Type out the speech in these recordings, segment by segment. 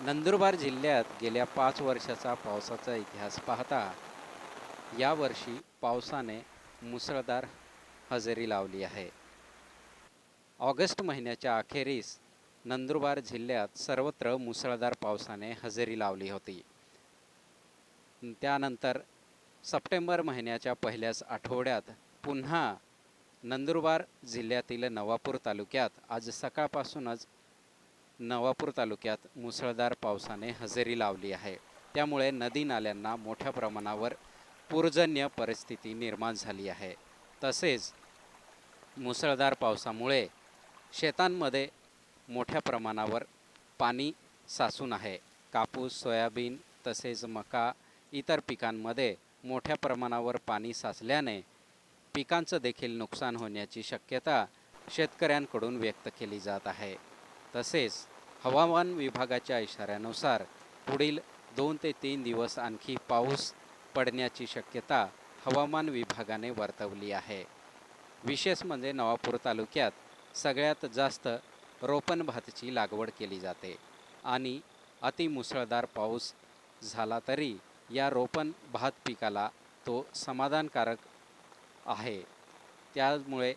नंदुरबार जिल्ह्यात गेल्या पाच वर्षाचा पावसाचा इतिहास पाहता यावर्षी पावसाने मुसळधार हजेरी लावली आहे. ऑगस्ट महिन्याच्या अखेरीस नंदुरबार जिल्ह्यात सर्वत्र मुसळधार पावसाने हजेरी लावली होती. त्यानंतर सप्टेंबर महिन्याच्या पहिल्याच आठवड्यात पुन्हा नंदुरबार जिल्ह्यातील नवापूर तालुक्यात आज सकाळपासूनच नवापूर तालुक्यात मुसळधार पावसाने हजेरी लावली आहे. त्यामुळे नदी नाल्यांना मोठ्या प्रमाणावर पूरजन्य परिस्थिती निर्माण झाली आहे. तसेच मुसळधार पावसामुळे शेतांमध्ये मोठ्या प्रमाणावर पाणी साचून आहे. कापूस सोयाबीन तसेच मका इतर पिकांमध्ये मोठ्या प्रमाणावर पाणी साचल्याने पिकांचं देखील नुकसान होण्याची शक्यता शेतकऱ्यांकडून व्यक्त केली जात आहे. तसेच हवामान विभागाच्या इशाऱ्यानुसार पुढील दोन ते तीन दिवस आणखी पाऊस पडण्याची शक्यता हवामान विभागाने वर्तवली आहे. विशेष म्हणजे नवापूर तालुक्यात सगळ्यात जास्त रोपण भातची लागवड केली जाते आणि अतिमुसळधार पाऊस झाला तरी या रोपण भात पिकाला तो समाधानकारक आहे. त्यामुळे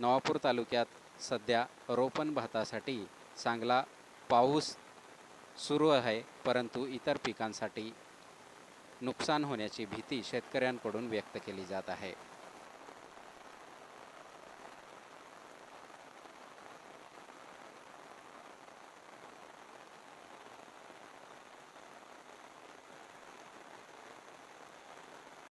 नवापूर तालुक्यात सध्या रोपण भातासाठी चांगला पाऊस सुरू आहे परंतु इतर पिकांसाठी नुकसान होण्याची भीती शेतकऱ्यांकडून व्यक्त केली जात आहे.